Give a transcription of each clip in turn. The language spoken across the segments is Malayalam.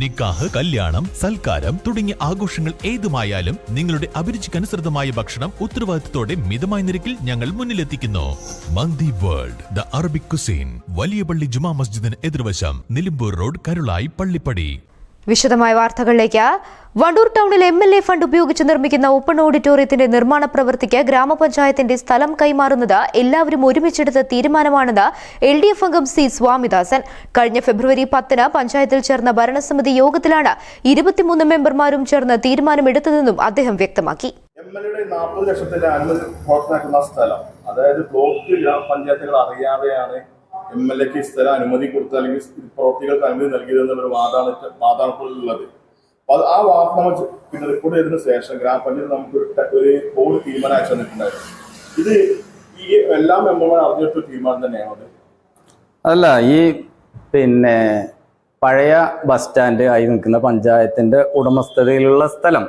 നിക്കാഹ് കല്യാണം സൽക്കാരം തുടങ്ങിയ ആഘോഷങ്ങൾ ഏതുമായാലും നിങ്ങളുടെ അഭിരുചിക്കനുസൃതമായ ഭക്ഷണം ഉത്തരവാദിത്തത്തോടെ മിതമായ നിരക്കിൽ ഞങ്ങൾ മുന്നിലെത്തിക്കുന്നു. Mandi world the Arabic cuisine വലിയ പള്ളി ജുമാ മസ്ജിദിന് എതിർവശം നിലമ്പൂർ റോഡ് കരുളായി പള്ളിപ്പടി. വിശദമായ വാർത്തകളിലേക്ക്. വണ്ടൂർ ടൗണിൽ എം എൽ എ ഫണ്ട് ഉപയോഗിച്ച് നിർമ്മിക്കുന്ന ഓപ്പൺ ഓഡിറ്റോറിയത്തിന്റെ നിർമ്മാണ പ്രവൃത്തിക്ക് ഗ്രാമപഞ്ചായത്തിന്റെ സ്ഥലം കൈമാറുന്നത് എല്ലാവരും ഒരുമിച്ചെടുത്ത തീരുമാനമാണെന്ന് എൽ ഡി എഫ് അംഗം സി സ്വാമിദാസൻ. കഴിഞ്ഞ ഫെബ്രുവരി പത്തിന് പഞ്ചായത്തിൽ ചേർന്ന ഭരണസമിതി യോഗത്തിലാണ് ഇരുപത്തിമൂന്ന് മെമ്പർമാരും ചേർന്ന് തീരുമാനമെടുത്തതെന്നും അദ്ദേഹം വ്യക്തമാക്കി. സ്ഥലം അതായത് ബ്ലോക്ക് ഗ്രാമപഞ്ചായത്തുകൾ അറിയാതെയാണ് എം എൽ എക്ക് സ്ഥലം അനുമതി കൊടുത്തത് അല്ലെങ്കിൽ പ്രവർത്തികൾക്ക് പ്രവൃത്തികൾക്ക് അനുമതി നൽകിയത് എന്നുള്ളൊരു വാദാണ് ഉള്ളത് അപ്പൊ ആ വാർത്ത നമ്മൾ പിന്നെ റിപ്പോർട്ട് ചെയ്തതിനു ശേഷം ഗ്രാമപഞ്ചായത്ത് നമുക്ക് ഒരു ബോർഡ് തീരുമാനം അയച്ചു തന്നിട്ടുണ്ടായിരുന്നു ഇത് ഈ എല്ലാ മെമ്പർമാരും അറിഞ്ഞിട്ടൊരു തീരുമാനം തന്നെയാണ് അല്ല ഈ പിന്നെ പഴയ ബസ് സ്റ്റാൻഡ് ആയി നിൽക്കുന്ന പഞ്ചായത്തിന്റെ ഉടമസ്ഥതയിലുള്ള സ്ഥലം.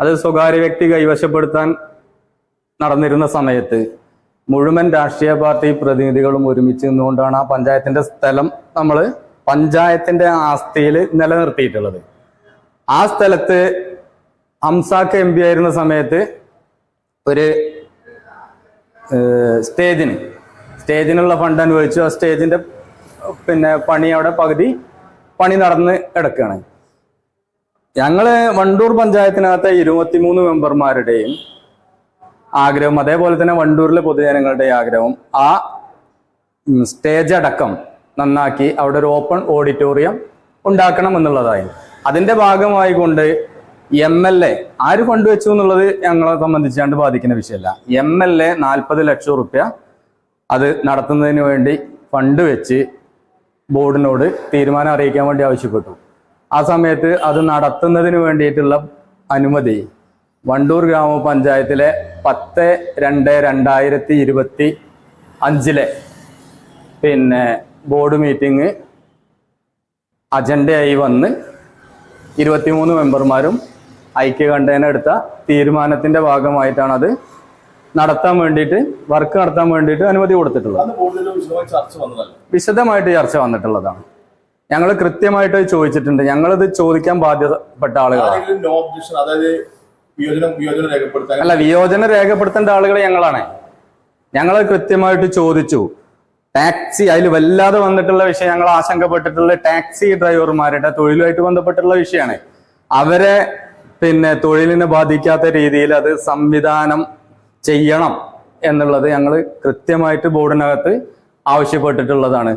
അത് സ്വകാര്യ വ്യക്തി കൈവശപ്പെടുത്താൻ നടന്നിരുന്ന സമയത്ത് മുഴുവൻ രാഷ്ട്രീയ പാർട്ടി പ്രതിനിധികളും ഒരുമിച്ച് നിന്നുകൊണ്ടാണ് ആ പഞ്ചായത്തിന്റെ സ്ഥലം നമ്മൾ പഞ്ചായത്തിന്റെ ആസ്തിയിൽ നിലനിർത്തിയിട്ടുള്ളത്. ആ സ്ഥലത്ത് ഹംസാക്ക് എം പി ആയിരുന്ന സമയത്ത് ഒരു സ്റ്റേജിന് സ്റ്റേജിനുള്ള ഫണ്ട് അനുവദിച്ചു. ആ സ്റ്റേജിന്റെ പിന്നെ പണി അവിടെ പകുതി പണി നടന്ന് കിടക്കുകയാണ്. ഞങ്ങൾ വണ്ടൂർ പഞ്ചായത്തിനകത്തെ ഇരുപത്തിമൂന്ന് മെമ്പർമാരുടെയും ആഗ്രഹം. അതേപോലെ തന്നെ വണ്ടൂരിലെ പൊതുജനങ്ങളുടെ ആഗ്രഹം. ആ സ്റ്റേജ് അടക്കം നന്നാക്കി അവിടെ ഒരു ഓപ്പൺ ഓഡിറ്റോറിയം ഉണ്ടാക്കണം എന്നുള്ളതായി അതിന്റെ ഭാഗമായി കൊണ്ട് എം എൽ എ ആര് ഫണ്ട് വെച്ചു എന്നുള്ളത് ഞങ്ങളെ സംബന്ധിച്ചാണ്ട് ബാധിക്കുന്ന വിഷയമല്ല. എം എൽ എ നാൽപ്പത് ലക്ഷം റുപ്യ അത് നടത്തുന്നതിന് വേണ്ടി ഫണ്ട് വെച്ച് ബോർഡിനോട് തീരുമാനം അറിയിക്കാൻ വേണ്ടി ആവശ്യപ്പെട്ടു. ആ സമയത്ത് അത് നടത്തുന്നതിന് വേണ്ടിയിട്ടുള്ള അനുമതി വണ്ടൂർ ഗ്രാമപഞ്ചായത്തിലെ പത്ത് രണ്ട് രണ്ടായിരത്തി ഇരുപത്തി അഞ്ചിലെ പിന്നെ ബോർഡ് മീറ്റിംഗ് അജണ്ടയായി വന്ന് ഇരുപത്തിമൂന്ന് മെമ്പർമാരും ഐക്യകണ്ഠേന എടുത്ത തീരുമാനത്തിന്റെ ഭാഗമായിട്ടാണ് അത് നടത്താൻ വേണ്ടിയിട്ട് വർക്ക് നടത്താൻ വേണ്ടിയിട്ട് അനുമതി കൊടുത്തിട്ടുള്ളത്. വിശദമായിട്ട് ചർച്ച വന്നിട്ടുള്ളതാണ്. ഞങ്ങൾ കൃത്യമായിട്ട് ചോദിച്ചിട്ടുണ്ട്. ഞങ്ങളിത് ചോദിക്കാൻ ബാധ്യതപ്പെട്ട ആളുകളാണ്. രേഖപ്പെടുത്താൻ അല്ല വിയോജനം രേഖപ്പെടുത്തേണ്ട ആളുകൾ ഞങ്ങളാണ്. ഞങ്ങൾ കൃത്യമായിട്ട് ചോദിച്ചു. ടാക്സി അതിൽ വല്ലാതെ വന്നിട്ടുള്ള വിഷയം ഞങ്ങൾ ആശങ്കപ്പെട്ടിട്ടുള്ള ടാക്സി ഡ്രൈവർമാരുടെ തൊഴിലുമായിട്ട് ബന്ധപ്പെട്ടുള്ള വിഷയമാണ് അവരെ പിന്നെ തൊഴിലിനെ ബാധിക്കാത്ത രീതിയിൽ അത് സംവിധാനം ചെയ്യണം എന്നുള്ളത് ഞങ്ങൾ കൃത്യമായിട്ട് ബോർഡിനകത്ത് ആവശ്യപ്പെട്ടിട്ടുള്ളതാണ്.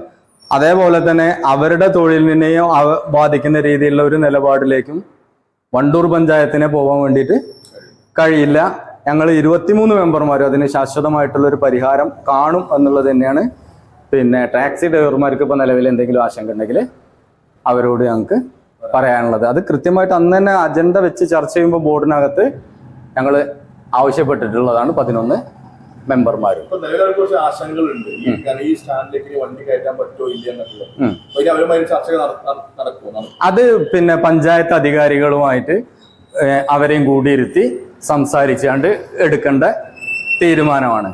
അതേപോലെ തന്നെ അവരുടെ തൊഴിലിനെയും ബാധിക്കുന്ന രീതിയിലുള്ള ഒരു നിലപാടിലേക്കും വണ്ടൂർ പഞ്ചായത്തിനെ പോകാൻ വേണ്ടിയിട്ട് കഴിയില്ല. ഞങ്ങൾ ഇരുപത്തിമൂന്ന് മെമ്പർമാരും അതിന് ശാശ്വതമായിട്ടുള്ള ഒരു പരിഹാരം കാണും എന്നുള്ളത് തന്നെയാണ്. പിന്നെ ടാക്സി ഡ്രൈവർമാർക്ക് ഇപ്പോൾ നിലവിൽ എന്തെങ്കിലും ആശങ്ക ഉണ്ടെങ്കിൽ അവരോട് ഞങ്ങൾക്ക് പറയാനുള്ളത്. അത് കൃത്യമായിട്ട് അന്ന് തന്നെ അജണ്ട വെച്ച് ചർച്ച ചെയ്യുമ്പോൾ ബോർഡിനകത്ത് ഞങ്ങൾ ആവശ്യപ്പെട്ടിട്ടുള്ളതാണ് പതിനൊന്ന് മെമ്പർമാരും. അത് പിന്നെ പഞ്ചായത്ത് അധികാരികളുമായിട്ട് അവരെയും കൂടിയിരുത്തി സംസാരിച്ചാണ്ട് എടുക്കേണ്ട തീരുമാനമാണ്.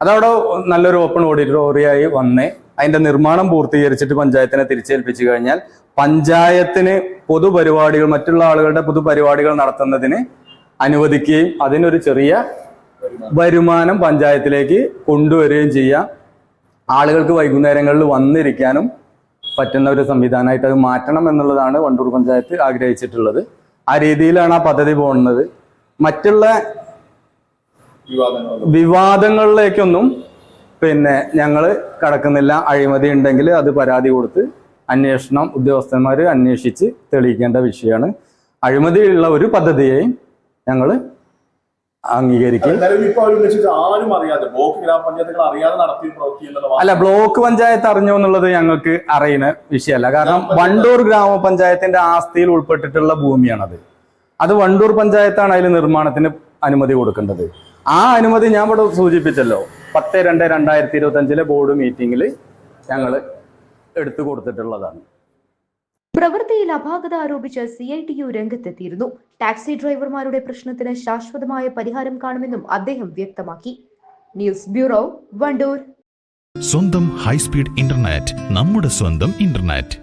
അതവിടെ നല്ലൊരു ഓപ്പൺ ഓഡിറ്റോറിയായി വന്ന്. അതിന്റെ നിർമ്മാണം പൂർത്തീകരിച്ചിട്ട് പഞ്ചായത്തിനെ തിരിച്ചേൽപ്പിച്ചു കഴിഞ്ഞാൽ പഞ്ചായത്തിന് പൊതുപരിപാടികൾ മറ്റുള്ള ആളുകളുടെ പൊതുപരിപാടികൾ നടത്തുന്നതിന് അനുവദിക്കുകയും അതിനൊരു ചെറിയ വരുമാനം പഞ്ചായത്തിലേക്ക് കൊണ്ടുവരികയും ചെയ്യാം. ആളുകൾക്ക് വൈകുന്നേരങ്ങളിൽ വന്നിരിക്കാനും പറ്റുന്ന ഒരു സംവിധാനമായിട്ട് അത് മാറ്റണം എന്നുള്ളതാണ് വണ്ടൂർ പഞ്ചായത്ത് ആഗ്രഹിച്ചിട്ടുള്ളത്. ആ രീതിയിലാണ് ആ പദ്ധതി പോകുന്നത്. മറ്റുള്ള വിവാദങ്ങളിലേക്കൊന്നും പിന്നെ ഞങ്ങൾ കടക്കുന്നില്ല. അഴിമതി ഉണ്ടെങ്കിൽ അത് പരാതി കൊടുത്ത് അന്വേഷണം ഉദ്യോഗസ്ഥന്മാർ അന്വേഷിച്ച് തെളിയിക്കേണ്ട വിഷയമാണ്. അഴിമതിയുള്ള ഒരു പദ്ധതിയെയും ഞങ്ങൾ അംഗീകരിക്കും. ആരും അറിയാതെ ബ്ലോക്ക് ഗ്രാമപഞ്ചായത്തുകൾ അറിയാതെ അല്ല ബ്ലോക്ക് പഞ്ചായത്ത് അറിഞ്ഞു എന്നുള്ളത് ഞങ്ങൾക്ക് അറിയുന്ന വിഷയമല്ല. കാരണം വണ്ടൂർ ഗ്രാമപഞ്ചായത്തിന്റെ ആസ്തിയിൽ ഉൾപ്പെട്ടിട്ടുള്ള ഭൂമിയാണത്. അത് വണ്ടൂർ പഞ്ചായത്താണ് അതിൽ നിർമ്മാണത്തിന് അനുമതി കൊടുക്കേണ്ടത്. ആ അനുമതി ഞാൻ ഇവിടെ സൂചിപ്പിച്ചല്ലോ. പത്ത് രണ്ട് രണ്ടായിരത്തി ഇരുപത്തി അഞ്ചിലെ ബോർഡ് മീറ്റിംഗിൽ ഞങ്ങൾ എടുത്തു കൊടുത്തിട്ടുള്ളതാണ്. പ്രവൃത്തിയിൽ അപാകത ആരോപിച്ച് സി ഐ ടി യു രംഗത്തെത്തിയിരുന്നു. ടാക്സി ഡ്രൈവർമാരുടെ പ്രശ്നത്തിന് ശാശ്വതമായ പരിഹാരം കാണുമെന്നും അദ്ദേഹം വ്യക്തമാക്കി. News bureau Wandoor. സ്വന്തം ഹൈസ്പീഡ് ഇന്റർനെറ്റ് നമ്മുടെ സ്വന്തം ഇന്റർനെറ്റ്.